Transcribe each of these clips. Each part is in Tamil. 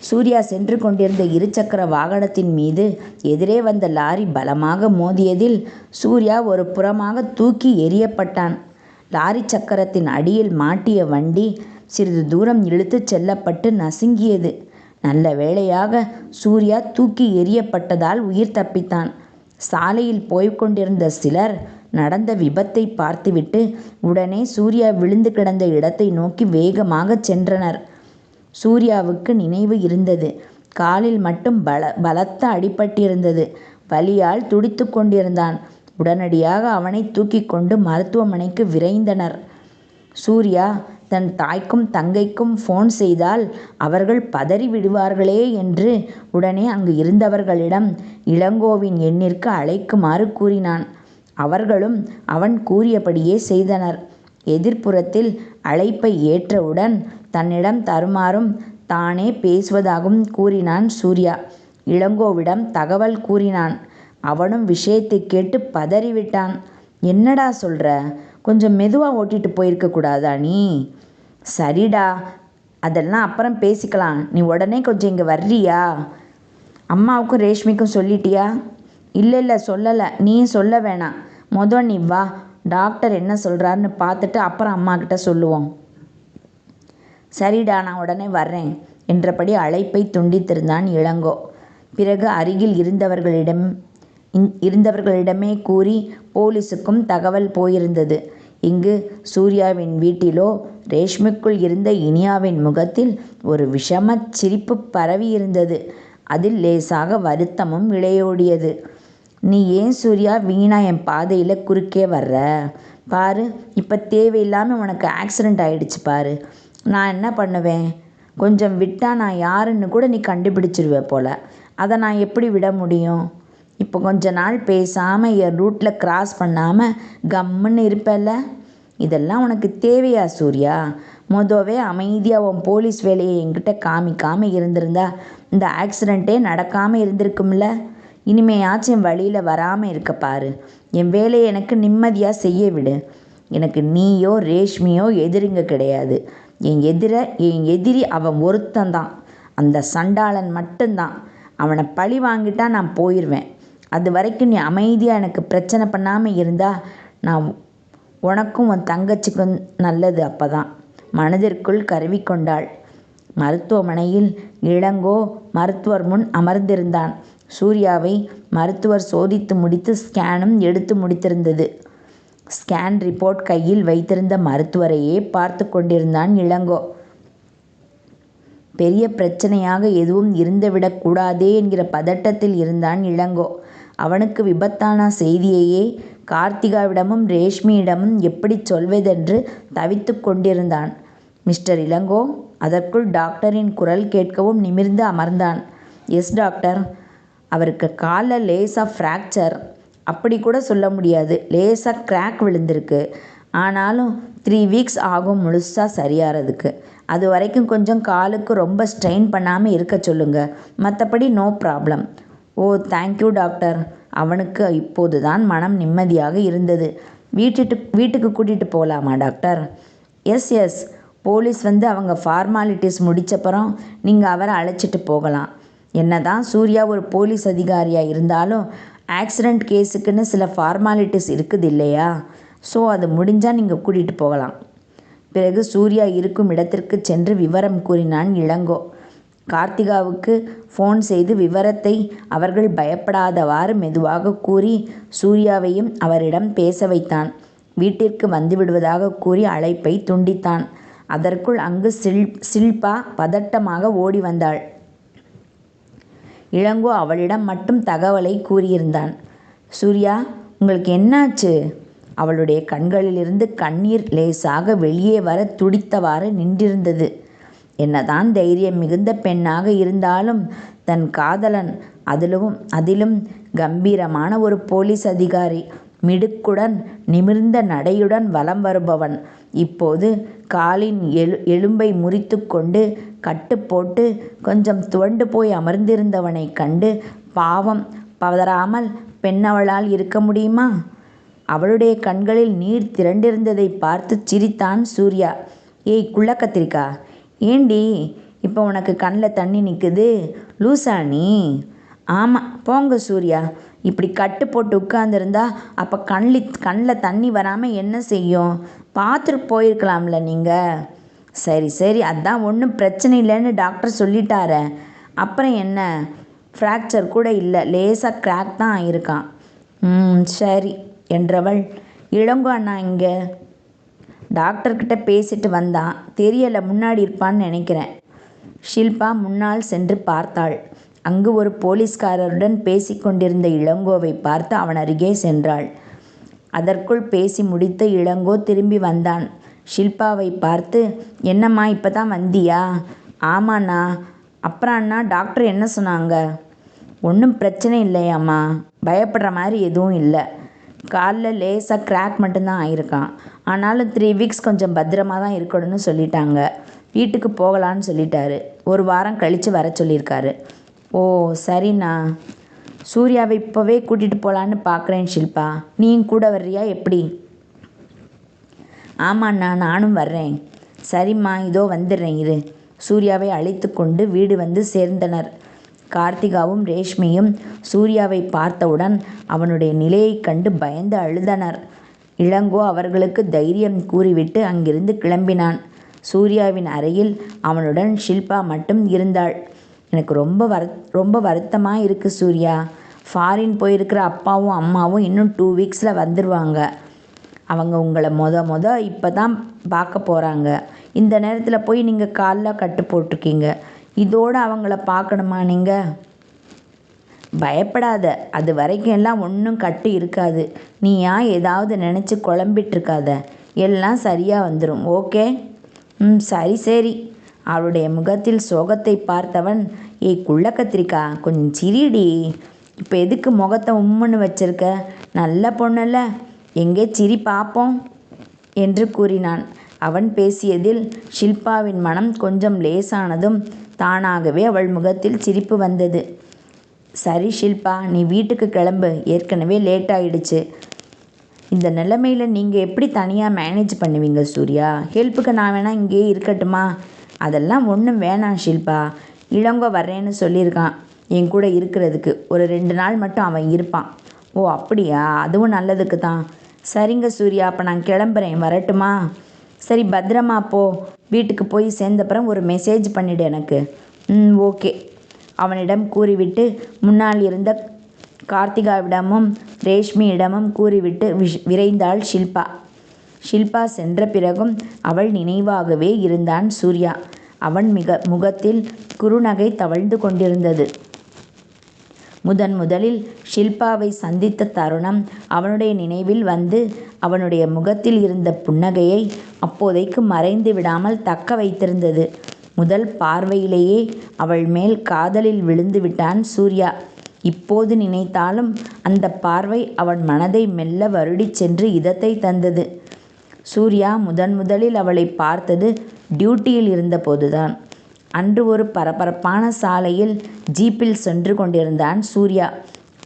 சூர்யா சென்று கொண்டிருந்த இருசக்கர வாகனத்தின் மீது எதிரே வந்த லாரி பலமாக மோதியதில் சூர்யா ஒரு புறமாக தூக்கி எறியப்பட்டான். லாரி சக்கரத்தின் அடியில் மாட்டிய வண்டி சிறிது தூரம் இழுத்துச் செல்லப்பட்டு நசுங்கியது. நல்ல வேளையாக சூர்யா தூக்கி எறியப்பட்டதால் உயிர் தப்பித்தான். சாலையில் போய்க் கொண்டிருந்த சிலர் நடந்த விபத்தை பார்த்துவிட்டு உடனே சூர்யா விழுந்து கிடந்த இடத்தை நோக்கி வேகமாகச் சென்றனர். சூர்யாவுக்கு நினைவு இருந்தது. காலில் மட்டும் பல பலத்த அடிபட்டிருந்தது. வலியால் துடித்து கொண்டிருந்தான். உடனடியாக அவனை தூக்கி கொண்டு மருத்துவமனைக்கு விரைந்தனர். சூர்யா தன் தாய்க்கும் தங்கைக்கும் ஃபோன் செய்தால் அவர்கள் பதறி விடுவார்களே என்று உடனே அங்கு இருந்தவர்களிடம் இளங்கோவின் எண்ணிற்கு அழைக்குமாறு கூறினான். அவர்களும் அவன் கூறியபடியே செய்தனர். எதிர்ப்புறத்தில் அழைப்பை ஏற்றவுடன் தன்னிடம் தருமாறும் தானே பேசுவதாகவும் கூறினான் சூர்யா. இளங்கோவிடம் தகவல் கூறினான். அவனும் விஷயத்தை கேட்டு பதறிவிட்டான். என்னடா சொல்கிற கொஞ்சம் மெதுவாக ஓட்டிட்டு போயிருக்க கூடாதா நீ? சரிடா. அதெல்லாம் அப்புறம் பேசிக்கலாம். நீ உடனே கொஞ்சம் இங்கே வர்றியா? அம்மாவுக்கும் ரேஷ்மிக்கும் சொல்லிட்டியா? இல்லை இல்லை சொல்லலை. நீ சொல்ல வேணாம். மொதல் நீ வா. டாக்டர் என்ன சொல்கிறாருன்னு பார்த்துட்டு அப்புறம் அம்மாக்கிட்ட சொல்லுவோம். சரிடா நான் உடனே வர்றேன் என்றபடி அழைப்பை துண்டித்திருந்தான் இளங்கோ. பிறகு அருகில் இருந்தவர்களிடம் இருந்தவர்களிடமே கூறி போலீஸுக்கும் தகவல் போயிருந்தது. இங்கு சூர்யாவின் வீட்டிலோ ரேஷ்மிக்குள் இருந்த இனியாவின் முகத்தில் ஒரு விஷமச் சிரிப்பு பரவியிருந்தது. அதில் லேசாக வருத்தமும் விளையோடியது. நீ ஏன் சூர்யா வீணா என் பாதையில் குறுக்கே வர்ற? பாரு இப்போ தேவையில்லாமல் உனக்கு ஆக்சிடெண்ட் ஆயிடுச்சு பாரு. நான் என்ன பண்ணுவேன்? கொஞ்சம் விட்டால் நான் யாருன்னு கூட நீ கண்டுபிடிச்சிருவே போல். அதை நான் எப்படி விட முடியும்? இப்போ கொஞ்ச நாள் பேசாமல் என் ரூட்டில் க்ராஸ் பண்ணாமல் கம்முன்னு இருப்பல்ல? இதெல்லாம் உனக்கு தேவையா சூர்யா? மொதவே அமைதியாக உன் போலீஸ் வேலையை என்கிட்ட காமிக்காமல் இருந்திருந்தா இந்த ஆக்சிடெண்ட்டே நடக்காமல் இருந்திருக்கும்ல? இனிமையாச்சும் என் வழியில் வராமல் இருக்க பாரு. என் வேலையை எனக்கு நிம்மதியாக செய்ய விடு. எனக்கு நீயோ ரேஷ்மியோ எதிரிங்க கிடையாது. என் எதிர என் எதிரி அவன் ஒருத்தந்தான். அந்த சண்டாளன் மட்டும்தான் அவனை பழி வாங்கிட்டா நான் போயிடுவேன் அது வரைக்கும் நீ அமைதியாக எனக்கு பிரச்சனை பண்ணாமல் இருந்தால் நான் உனக்கும் உன் தங்கச்சிக்கும் நல்லது அப்போ தான் மனதிற்குள் கருவி கொண்டாள். மருத்துவமனையில் இளங்கோ மருத்துவர் முன் அமர்ந்திருந்தான். சூர்யாவை மருத்துவர் சோதித்து முடித்து ஸ்கேனும் எடுத்து முடித்திருந்தது. ஸ்கேன் ரிப்போர்ட் கையில் வைத்திருந்த மருத்துவரையே பார்த்து கொண்டிருந்தான் இளங்கோ. பெரிய பிரச்சனையாக எதுவும் இருந்துவிடக் கூடாதே என்கிற பதட்டத்தில் இருந்தான் இளங்கோ. அவனுக்கு விபத்தான செய்தியையே கார்த்திகாவிடமும் ரேஷ்மியிடமும் எப்படி சொல்வதென்று தவித்து கொண்டிருந்தான். மிஸ்டர் இளங்கோ அதற்குள் டாக்டரின் குரல் கேட்கவும் நிமிர்ந்து அமர்ந்தான். Yes doctor. அவருக்கு காலில் லேசா ஃப்ராக்சர். அப்படி கூட சொல்ல முடியாது. லேசாக கிராக் விழுந்திருக்கு. ஆனாலும் த்ரீ வீக்ஸ் ஆகும் முழுசாக சரியாகிறதுக்கு அது வரைக்கும் கொஞ்சம் காலுக்கு ரொம்ப ஸ்ட்ரெயின் பண்ணாமல் இருக்க சொல்லுங்கள் மற்றபடி no problem oh thank you doctor அவனுக்கு இப்போது தான் மனம் நிம்மதியாக இருந்தது. வீட்டுட்டு வீட்டுக்கு கூட்டிகிட்டு போகலாமா டாக்டர் எஸ் எஸ் போலீஸ் வந்து அவங்க ஃபார்மாலிட்டிஸ் முடித்தப்பறம் நீங்கள் அவரை அழைச்சிட்டு போகலாம். என்ன தான் சூர்யா ஒரு போலீஸ் அதிகாரியாக இருந்தாலும் ஆக்சிடெண்ட் கேஸுக்குன்னு சில ஃபார்மாலிட்டிஸ் இருக்குது இல்லையா? ஸோ அது முடிஞ்சால் நீங்கள் கூட்டிகிட்டு போகலாம். பிறகு சூர்யா இருக்கும் இடத்திற்கு சென்று விவரம் கூறினான் இளங்கோ. கார்த்திகாவுக்கு ஃபோன் செய்து விவரத்தை அவர்கள் பயப்படாதவாறு மெதுவாக கூறி சூர்யாவையும் அவரிடம் பேச வைத்தான். வீட்டிற்கு வந்துவிடுவதாக கூறி அழைப்பை துண்டித்தான். அதற்குள் அங்கு சில் சில்பா பதட்டமாக ஓடி வந்தாள். இளங்கோ அவளிடம் மட்டும் தகவலை கூறியிருந்தான். சூர்யா உங்களுக்கு என்னாச்சு? அவளுடைய கண்களிலிருந்து கண்ணீர் லேசாக வெளியே வர துடித்தவாறு நின்றிருந்தது. என்னதான் தைரியம் மிகுந்த பெண்ணாக இருந்தாலும் தன் காதலன் அதிலும் அதிலும் கம்பீரமான ஒரு போலீஸ் அதிகாரி மிடுக்குடன் நிமிர்ந்த நடையுடன் வலம் வருபவன். இப்போது காலின் எழு எலும்பை முறித்து கொண்டு கட்டு போட்டு கொஞ்சம் துவண்டு போய் அமர்ந்திருந்தவனைக் கண்டு பாவம் பதறாமல் பெண்ணவளால் இருக்க முடியுமா? அவளுடைய கண்களில் நீர் திரண்டிருந்ததை பார்த்து சிரித்தான் சூர்யா. ஏய் குள்ள கத்திரிக்கா ஏண்டி இப்போ உனக்கு கண்ணில் தண்ணி நிற்குது லூசா நீ? ஆமாம் போங்க சூர்யா. இப்படி கட்டு போட்டு உட்காந்துருந்தா அப்போ கண்ணில் கண்ணில் தண்ணி வராமல் என்ன செய்யும்? பார்த்துட்டு போயிருக்கலாம்ல நீங்கள் சரி சரி அதான் ஒன்றும் பிரச்சனை இல்லைன்னு டாக்டர் சொல்லிட்டாரே. அப்புறம் என்ன? ஃப்ராக்சர் கூட இல்லை லேசாக கிராக் தான் ஆயிருக்கான். ம் சரி என்றவள். இளங்கோ அண்ணா இங்கே. டாக்டர்கிட்ட பேசிட்டு வந்தான். தெரியலை முன்னாடி இருப்பான்னு நினைக்கிறேன். ஷில்பா முன்னால் சென்று பார்த்தாள். அங்கு ஒரு போலீஸ்காரருடன் பேசிக்கொண்டிருந்த இளங்கோவை பார்த்து அவன் அருகே சென்றாள். அதற்குள் பேசி முடித்த இளங்கோ திரும்பி வந்தான். ஷில்பாவை பார்த்து என்னம்மா இப்போ தான் வந்தியா? ஆமாண்ணா. அப்புறம் அண்ணா டாக்டர் என்ன சொன்னாங்க? ஒன்றும் பிரச்சனை இல்லையாம்மா. பயப்படுற மாதிரி எதுவும் இல்லை. காலில் லேசாக கிராக் மட்டும்தான் ஆயிருக்கான். ஆனாலும் த்ரீ வீக்ஸ் கொஞ்சம் பத்திரமா தான் இருக்கணும்னு சொல்லிட்டாங்க. வீட்டுக்கு போகலான்னு சொல்லிட்டாரு. ஒரு வாரம் கழித்து வர சொல்லியிருக்காரு. ஓ சரிண்ணா. சூர்யாவை இப்போவே கூட்டிகிட்டு போகலான்னு பார்க்குறேன் ஷில்பா. நீயும் கூட வர்றியா எப்படி? ஆமாண்ணா நானும் வர்றேன். சரிம்மா இதோ வந்துடுறேன் இரு. சூர்யாவை அழைத்து கொண்டு வீடு வந்து சேர்ந்தனர். கார்த்திகாவும் ரேஷ்மியும் சூர்யாவை பார்த்தவுடன் அவனுடைய நிலையைக் கண்டு பயந்து அழுதனர். இளங்கோ அவர்களுக்கு தைரியம் கூறிவிட்டு அங்கிருந்து கிளம்பினான். சூர்யாவின் அறையில் அவனுடன் ஷில்பா மட்டும் இருந்தாள். எனக்கு ரொம்ப வரு ரொம்ப வருத்தமாக இருக்குது சூர்யா. ஃபாரின் போயிருக்கிற அப்பாவும் அம்மாவும் இன்னும் டூ வீக்ஸில் வந்துடுவாங்க அவங்க உங்களை மொத மொத இப்போ தான் பார்க்க போகிறாங்க இந்த நேரத்தில் போய் நீங்கள் காலில் கட்டு போட்டிருக்கீங்க. இதோடு அவங்கள பார்க்கணுமா நீங்கள் பயப்படாத. அது வரைக்கும் எல்லாம் ஒன்றும் கட்டு இருக்காது. நீ ஏன் ஏதாவது நினச்சி குழம்பிட்டுருக்காத எல்லாம் சரியாக வந்துடும் ஓகே ம் சரி சரி. அவளுடைய முகத்தில் சோகத்தை பார்த்தவன் ஏய் குள்ள கத்திரிக்கா கொஞ்சம் சிரிடி. இப்போ எதுக்கு முகத்தை உம்முன்னு வச்சிருக்க? நல்ல பொண்ணல்ல. எங்கே சிரி பார்ப்போம் என்று கூறினான். அவன் பேசியதில் ஷில்பாவின் மனம் கொஞ்சம் லேசானதும் தானாகவே அவள் முகத்தில் சிரிப்பு வந்தது. சரி ஷில்பா நீ வீட்டுக்கு கிளம்பு. ஏற்கனவே லேட் ஆயிடுச்சு இந்த நிலைமையில் நீங்கள் எப்படி தனியாக மேனேஜ் பண்ணுவீங்க சூர்யா? ஹெல்ப்புக்கு நான் வேணால் இங்கேயே இருக்கட்டுமா? அதெல்லாம் ஒன்றும் வேணாம் ஷில்பா. இளங்கோ வர்றேன்னு சொல்லியிருக்கான். என் கூட இருக்கிறதுக்கு. ஒரு ரெண்டு நாள் மட்டும் அவன் இருப்பான். ஓ அப்படியா? அதுவும் நல்லதுக்கு தான். சரிங்க சூர்யா அப்போ நான் கிளம்புறேன். வரட்டுமா? சரி பத்திரமா போ. வீட்டுக்கு போய் சேர்ந்தப்புறம் ஒரு மெசேஜ் பண்ணிவிடு எனக்கு. ம் ஓகே. அவனிடம் கூறிவிட்டு முன்னால் இருந்த கார்த்திகாவிடமும் ரேஷ்மியிடமும் கூறிவிட்டு விஷ் விரைந்தாள் ஷில்பா. ஷில்பா சென்ற பிறகும் அவள் நினைவாகவே இருந்தான் சூர்யா. அவன் மிக முகத்தில் குறுநகை தவழ்ந்து கொண்டிருந்தது. முதன் முதலில் ஷில்பாவை சந்தித்த தருணம் அவனுடைய நினைவில் வந்து அவனுடைய முகத்தில் இருந்த புன்னகையை அப்போதைக்கு மறைந்து விடாமல் தக்க வைத்திருந்தது. முதல் பார்வையிலேயே அவள் மேல் காதலில் விழுந்து விட்டான் சூர்யா. இப்போது நினைத்தாலும் அந்த பார்வை அவன் மனதை மெல்ல வருடிச் சென்று இதத்தை தந்தது. சூர்யா முதன் முதலில் அவளை பார்த்தது டியூட்டியில் இருந்தபோதுதான். அன்று ஒரு பரபரப்பான சாலையில் ஜீப்பில் சென்று கொண்டிருந்தான் சூர்யா.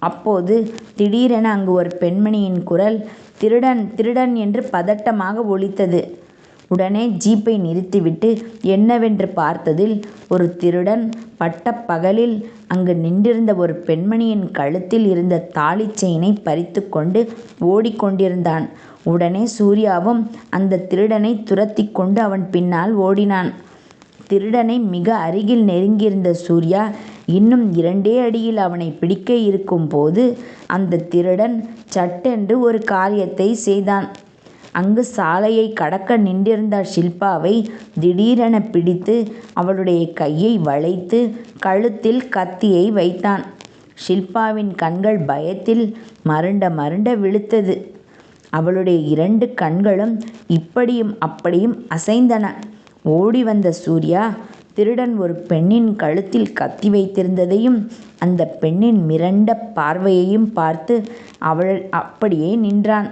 அப்போது திடீரென அங்கு ஒரு பெண்மணியின் குரல் திருடன் திருடன் என்று பதட்டமாக ஒலித்தது. உடனே ஜீப்பை நிறுத்திவிட்டு என்னவென்று பார்த்ததில் ஒரு திருடன் பட்டப்பகலில் அங்கு நின்றிருந்த ஒரு பெண்மணியின் கழுத்தில் இருந்த தாலிச் செயினை பறித்து கொண்டு ஓடிக்கொண்டிருந்தான். உடனே சூர்யாவும் அந்த திருடனை துரத்தி கொண்டு அவன் பின்னால் ஓடினான். திருடனை மிக அருகில் நெருங்கியிருந்த சூர்யா இன்னும் இரண்டே அடியில் அவனை பிடிக்க இருக்கும் போது அந்த திருடன் சட்டென்று ஒரு காரியத்தை செய்தான். அங்கு சாலையை கடக்க நின்றிருந்த ஷில்பாவை திடீரென பிடித்து அவளுடைய கையை வளைத்து கழுத்தில் கத்தியை வைத்தான். ஷில்பாவின் கண்கள் பயத்தில் மருண்ட மருண்ட விழுத்தது. அவளுடைய இரண்டு கண்களும் இப்படியும் அப்படியும் அசைந்தன ஓடி வந்த சூர்யா திருடன் ஒரு பெண்ணின் கழுத்தில் கத்தி வைத்திருந்ததையும் அந்த பெண்ணின் மிரண்ட பார்வையையும் பார்த்து அவள் அப்படியே நின்றான்.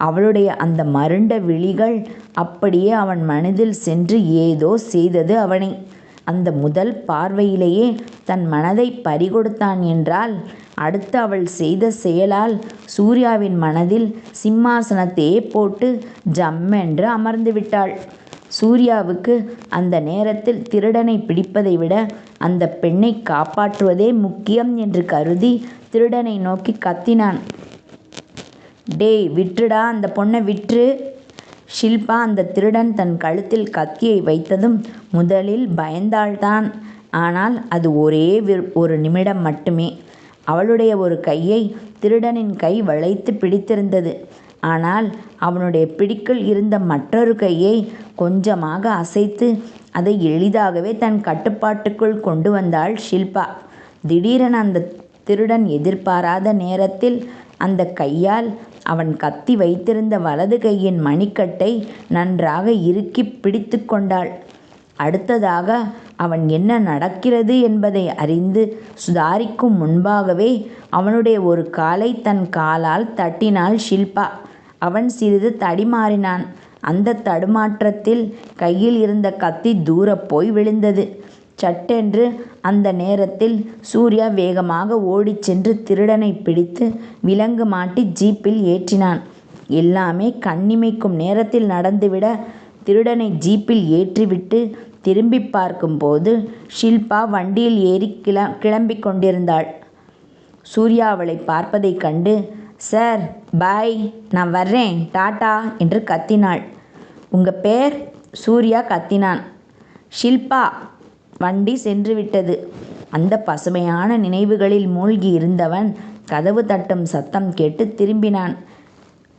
அவளுடைய அந்த மருண்ட விழிகள் அப்படியே அவன் மனதில் சென்று ஏதோ செய்தது அவனை. அந்த முதல் பார்வையிலேயே தன் மனதை பறிகொடுத்தான் என்றால் அடுத்து அவள் செய்த செயலால் சூர்யாவின் மனதில் சிம்மாசனத்தையே போட்டு ஜம்மென்று அமர்ந்துவிட்டாள். சூர்யாவுக்கு அந்த நேரத்தில் திருடனைப் பிடிப்பதை விட அந்தப் பெண்ணைக் காப்பாற்றுவதே முக்கியம் என்று கருதி திருடனை நோக்கிக் கத்தினான். டேய் விட்ருடா அந்தப் பொண்ண விட்ரு. ஷில்பா அந்தத் திருடன் தன் கழுத்தில் கத்தியை வைத்ததும் முதலில் பயந்தாள்தான். ஆனால் அது ஒரே ஒரு நிமிடம் மட்டுமே. அவளுடைய ஒரு கையை திருடனின் கை வளைத்துப் பிடித்திருந்தது. ஆனால் அவனுடைய பிடிக்குள் இருந்த மற்றொரு கையை கொஞ்சமாக அசைத்து அதை எளிதாகவே தன் கட்டுப்பாட்டுக்குள் கொண்டு வந்தாள் ஷில்பா. திடீரென அந்தத் திருடன் எதிர்பாராத நேரத்தில் அந்தக் கையால் அவன் கத்தி வைத்திருந்த வலது கையின் மணிக்கட்டை நன்றாக இறுக்கிப் பிடித்துக் கொண்டாள். அடுத்ததாக அவன் என்ன நடக்கிறது என்பதை அறிந்து சுதாரிக்கும் முன்பாகவே அவனுடைய ஒரு காலை தன் காலால் தட்டினாள் ஷில்பா. அவன் சிறிது தடிமாறினான். அந்தத் தடுமாற்றத்தில் கையில் இருந்த கத்தி தூரப் போய் விழுந்தது. சட்டென்று அந்த நேரத்தில் சூர்யா வேகமாக ஓடிச் சென்று திருடனைப் பிடித்து விலங்கு மாட்டி ஜீப்பில் ஏற்றினான். எல்லாமே கண்ணிமைக்கும் நேரத்தில் நடந்துவிட திருடனை ஜீப்பில் ஏற்றிவிட்டு திரும்பிப் பார்க்கும்போது ஷில்பா வண்டியில் ஏறி கிளம் கிளம்பிக் கொண்டிருந்தாள். சூர்யா அவளை பார்ப்பதைக் கண்டு சார் பாய் நான் வர்றேன் டாட்டா என்று கத்தினாள். உங்கள் பேர்? சூர்யா கத்தினான். ஷில்பா. வண்டி சென்றுவிட்டது. அந்த பசுமையான நினைவுகளில் மூழ்கி இருந்தவன் கதவு தட்டும் சத்தம் கேட்டு திரும்பினான்.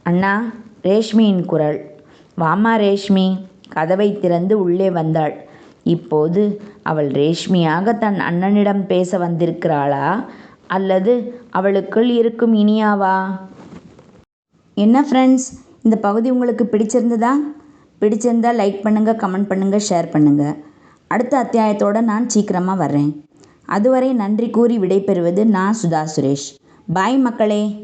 அண்ணா. ரேஷ்மியின் குரல். வாமா ரேஷ்மி. கதவை திறந்து உள்ளே வந்தாள். இப்போது அவள் ரேஷ்மியாக தன் அண்ணனிடம் பேச வந்திருக்கிறாளா அல்லது அவளுக்குள் இருக்கும் இனியாவா? என்ன ஃப்ரெண்ட்ஸ் இந்த பகுதி உங்களுக்கு பிடிச்சிருந்ததா? பிடிச்சிருந்தா லைக் பண்ணுங்கள் கமெண்ட் பண்ணுங்கள் ஷேர் பண்ணுங்கள் அடுத்த அத்தியாயத்தோட நான் சீக்கிரமாக வர்றேன். அதுவரை நன்றி கூறி விடைபெறுவது நான் சுதா சுரேஷ். பாய் மக்களே.